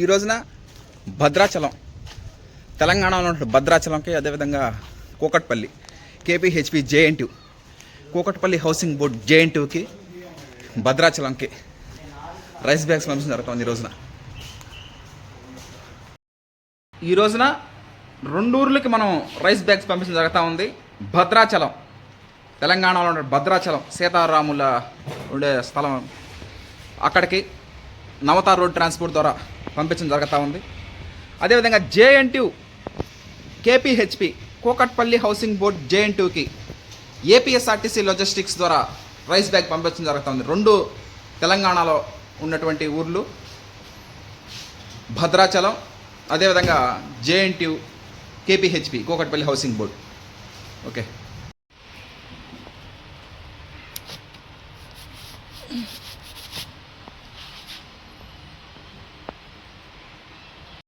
ఈ రోజున భద్రాచలం తెలంగాణలో ఉన్న భద్రాచలంకి అదేవిధంగా Kukatpally KPHB JNT Kukatpally housing board జేఎన్టీకి భద్రాచలంకి రైస్ బ్యాగ్స్ పంపించడం జరుగుతుంది ఈ రోజున. ఈ రోజున రెండు ఊర్లకి మనం రైస్ బ్యాగ్స్ పంపించడం జరుగుతూ ఉంది. భద్రాచలం తెలంగాణలో ఉండే భద్రాచలం సీతారాముల ఉండే స్థలం అక్కడికి నవతార్ రోడ్ ట్రాన్స్పోర్ట్ ద్వారా పంపించడం జరుగుతూ ఉంది. అదేవిధంగా JNTU KPHB Kukatpally housing board జేఎన్టీయూకి APSRTC logistics ద్వారా రైస్ బ్యాగ్ పంపించడం జరుగుతూ ఉంది. రెండు తెలంగాణలో ఉన్నటువంటి ఊర్లు భద్రాచలం అదేవిధంగా JNTU KPHB Kukatpally housing board. Okay.